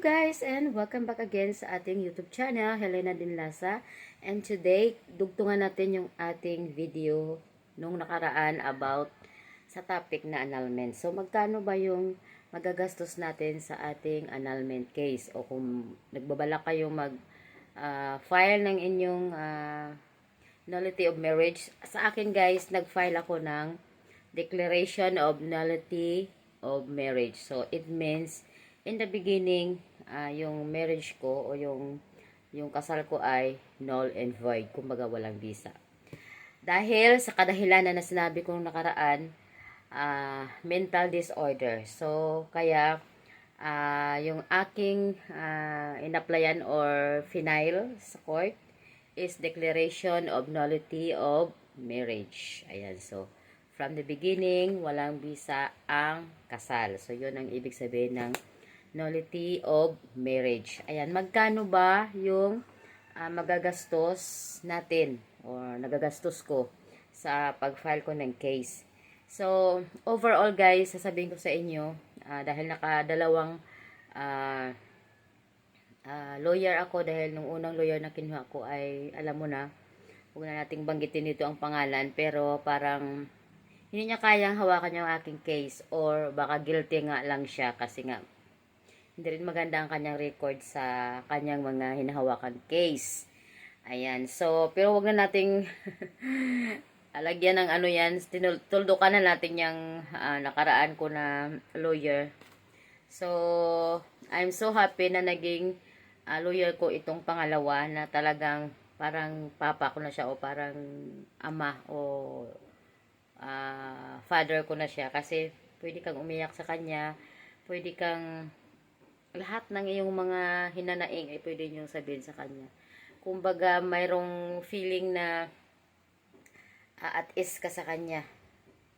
guys and welcome back again sa ating YouTube channel, Helena Dinlasa. And today, dugtungan natin yung ating video nung nakaraan about sa topic na annulment. So magkano ba yung magagastos natin sa ating annulment case o kung nagbabala kayo mag ah, file ng inyong ah, nullity of marriage. Sa akin guys, nag-file ako ng declaration of nullity of marriage. So it means in the beginning, ah, yung marriage ko o yung yung kasal ko ay null and void, kumbaga walang visa. Dahil sa kadahilanan na sinabi kong nakaraan, ah, mental disorder. So, kaya ah, yung aking ah, inaplayan or final sa court is declaration of nullity of marriage. Ayan, so from the beginning, walang visa ang kasal. So, yun ang ibig sabihin ng nullity of marriage. Ayan, magkano ba yung ah, magagastos natin or nagagastos ko sa pag-file ko ng case. So, overall guys, sasabihin ko sa inyo, ah, dahil nakadalawang ah, ah, lawyer ako, dahil nung unang lawyer na kinuha ko ay, alam mo na, huwag na nating banggitin dito ang pangalan, pero parang hindi niya kayang hawakan yung aking case or baka guilty nga lang siya kasi nga hindi rin maganda ang kanyang record sa kanyang mga hinahawakan case. Ayan. So, pero wag na nating alagyan ng ano yan. Tuldukan na natin yung ah, nakaraan ko na lawyer. So, I'm so happy na naging ah, lawyer ko itong pangalawa na talagang parang papa ko na siya o parang ama o ah, father ko na siya kasi pwede kang umiyak sa kanya, pwede kang lahat ng iyong mga hinanaing ay pwede niyong sabihin sa kanya. Kumbaga, mayroong feeling na ah, at is ka sa kanya.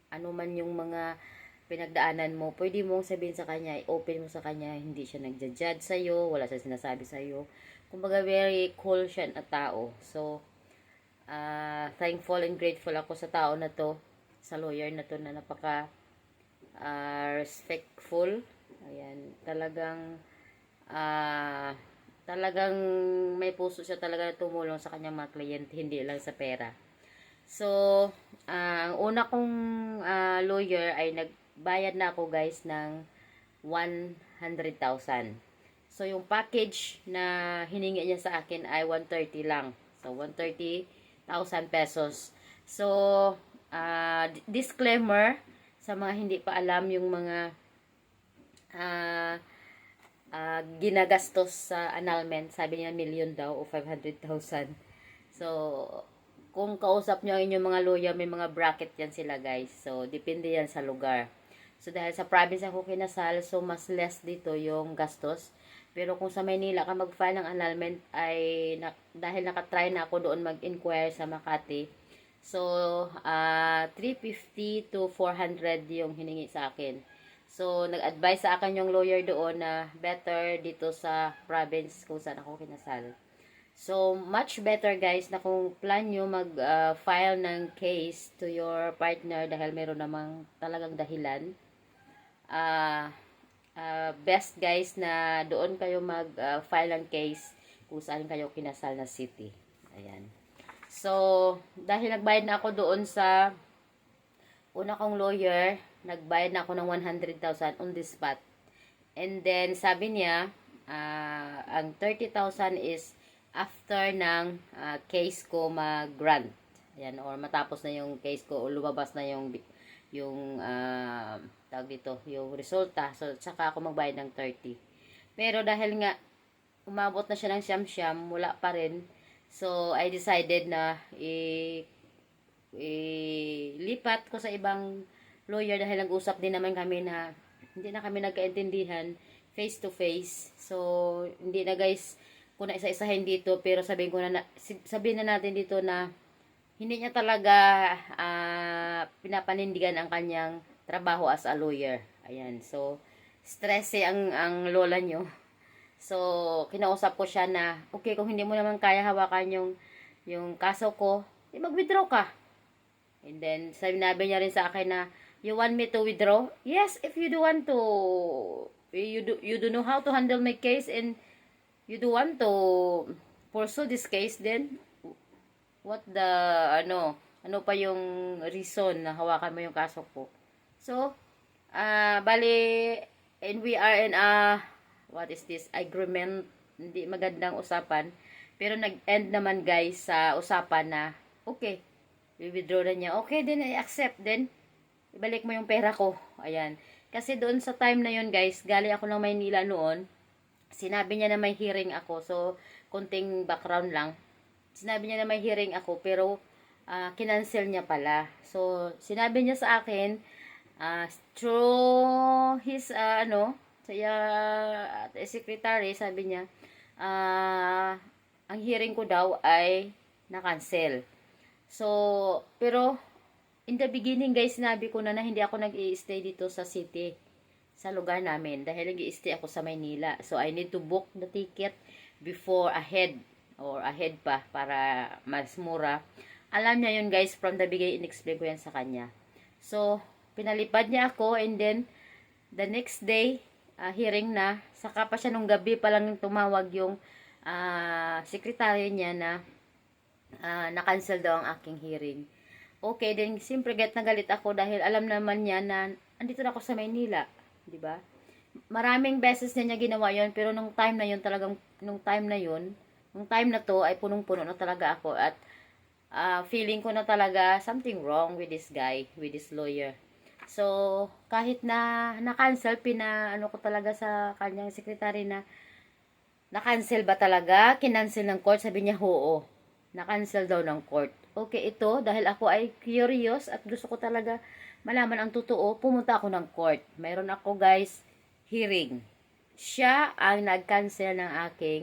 Ano man yung mga pinagdaanan mo, pwede mong sabihin sa kanya, open mo sa kanya, hindi siya nagja-judge sa'yo, wala siya sinasabi sa'yo. Kumbaga, very cool siya na tao. So, ah, thankful and grateful ako sa tao na to, sa lawyer na to na napaka ah, respectful. Ayan, talagang ah talagang may puso siya talaga na tumulong sa kanyang mga kliyente, hindi lang sa pera. So, ah, ang una kong ah, lawyer ay nagbayad na ako guys ng 100,000. So, yung package na hiningi niya sa akin ay 130 lang. So, 130,000 pesos. So, d- disclaimer sa mga hindi pa alam yung mga ah ah, ginagastos sa annulment. Sabi niya million daw o 500,000. So, kung kausap niyo ang inyong mga lawyer, may mga bracket yan sila guys. So, depende yan sa lugar. So, dahil sa province ako kinasal, so mas less dito yung gastos. Pero kung sa Maynila ka mag-file ng annulment ay na, dahil nakatry na ako doon mag-inquire sa Makati. So, ah 350 to 400 yung hiningi sa akin. So, nag-advise sa akin yung lawyer doon na better dito sa province kung saan ako kinasal. So, much better guys na kung plan nyo mag-file ng case to your partner dahil meron namang talagang dahilan. Ah, ah, best guys na doon kayo mag-file ng case kung saan kayo kinasal na city. Ayan. So, dahil nagbayad na ako doon sa una kong lawyer, nagbayad na ako ng 100,000 on the spot. And then, sabi niya, ah, ang 30,000 is after ng ah, case ko mag-grant. Ayan, or matapos na yung case ko, o lumabas na yung, yung, ah, tawag dito, yung resulta. So, saka ako magbayad ng 30. Pero dahil nga, umabot na siya ng siyam-siyam, wala pa rin. So, I decided na i ilipat ko sa ibang lawyer dahil nag-usap din naman kami na hindi na kami nagkaintindihan face to face. So, hindi na guys, kung na isa-isahin dito, pero sabihin ko na, sabihin na natin dito na hindi niya talaga ah, pinapanindigan ang kanyang trabaho as a lawyer. Ayan. So, stressy ang, ang lola nyo. So, kinausap ko siya na, okay, kung hindi mo naman kaya hawakan yung, yung kaso ko, eh, mag-withdraw ka. And then, sabi niya rin sa akin na, you want me to withdraw? Yes, if you do want to. You do you don't know how to handle my case and you do want to pursue this case then what the ano ano pa yung reason na hawakan mo yung kaso ko? So ah bali and we are in a what is this agreement hindi magandang usapan. Pero nag-end naman guys sa usapan na okay i-withdraw na niya. Okay then I accept then ibalik mo yung pera ko. Ayan. Kasi doon sa time na yun guys galing ako ng Maynila noon sinabi niya na may hearing ako. So konting background lang. Sinabi niya na may hearing ako pero ah, kinancel niya pala. So sinabi niya sa akin ah, through his ah, ano saya at secretary sabi niya ah, ang hearing ko daw ay na-cancel. So pero in the beginning guys sinabi ko na na hindi ako nag stay dito sa city sa lugar namin. Dahil nag stay ako sa Maynila. So I need to book the ticket before ahead or ahead pa para mas mura. Alam niya yun guys from the beginning in-explain ko yan sa kanya. So pinalipad niya ako and then the next day ah, hearing na saka pa siya nung gabi pa lang tumawag yung ah, secretary niya na ah, na-cancel daw ang aking hearing okay then siyempre get na galit ako dahil alam naman niya na andito na ako sa Maynila di ba? Maraming beses na niya ginawa yon pero nung time na yon talagang nung time na yon nung time na to ay punong-puno na talaga ako at ah, feeling ko na talaga something wrong with this guy with this lawyer. So kahit na na-cancel pina ano ko talaga sa kanyang secretary na na-cancel ba talaga? Kinancel ng court? Sabi niya oo. Na-cancel daw ng court okay ito dahil ako ay curious at gusto ko talaga malaman ang totoo pumunta ako ng court mayroon ako guys hearing siya ang nag-cancel ng aking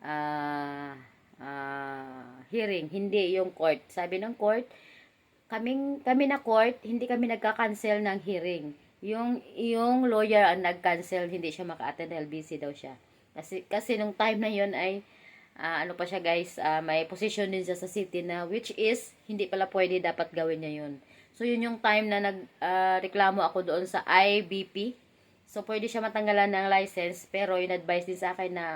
ah ah, hearing, hindi yung court. Sabi ng court, kaming, kami na court, hindi kami nagka-cancel ng hearing. Yung, yung lawyer ang nag-cancel, hindi siya maka-attend busy daw siya. Kasi, kasi nung time na yun ay, ah, ano pa siya guys, ah, may position din siya sa city na, which is, hindi pala pwede dapat gawin niya yun. So, yun yung time na nag-reklamo ako doon sa IBP. So, pwede siya matanggalan ng license, pero yung advice din sa akin na,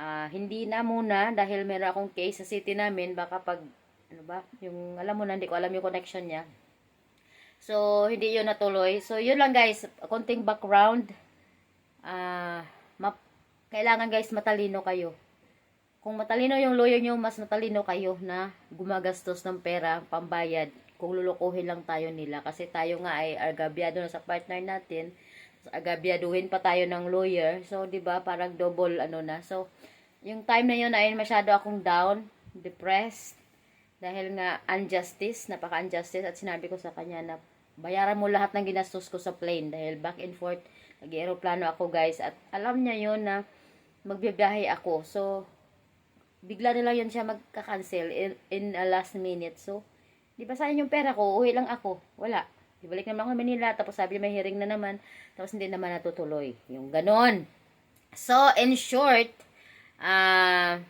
Ah, hindi na muna dahil meron akong case sa city namin. Baka pag ano ba yung alam mo na hindi ko alam yung connection niya. So hindi yun natuloy. So yun lang guys. Konting background. Ah map, kailangan guys matalino kayo kung matalino yung lawyer nyo mas matalino kayo na gumagastos ng pera pambayad kung lulukuhin lang tayo nila kasi tayo nga ay agabyado na sa partner natin agabyaduhin pa tayo ng lawyer. So, 'di ba, parang double ano na. So, yung time na yun ay masyado akong down, depressed dahil nga injustice, napaka-injustice at sinabi ko sa kanya na bayaran mo lahat ng ginastos ko sa plane dahil back and forth nag-aeroplano ako guys at alam niya yun na magbibiyahe ako. So, bigla na lang yun siya magka-cancel in, in a last minute. So, di ba sayang yung pera ko, uwi lang ako. Wala. Ibalik naman ako Manila, tapos sabi niya may hearing na naman, tapos hindi naman natutuloy. Yung ganon. So, in short, ah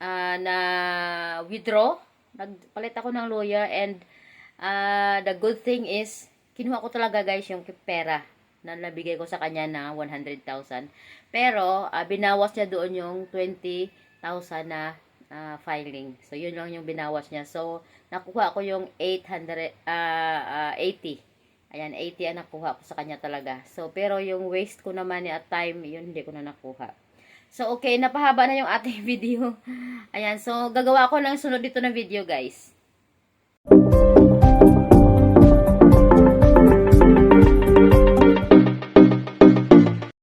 ah, na withdraw, nagpalit ako ng lawyer, and ah, the good thing is, kinuha ko talaga guys yung pera na nabigay ko sa kanya na 100,000. Pero, ah, binawas niya doon yung 20,000 na ah, filing. So, yun lang yung binawas niya. So, nakuha ko yung 800, ah, ah, 80. Ayan, 80 ang nakuha ko sa kanya talaga. So, pero yung waste ko naman at time, yun hindi ko na nakuha. So, okay, napahaba na yung ating video. Ayan, so, gagawa ko ng sunod dito na video, guys.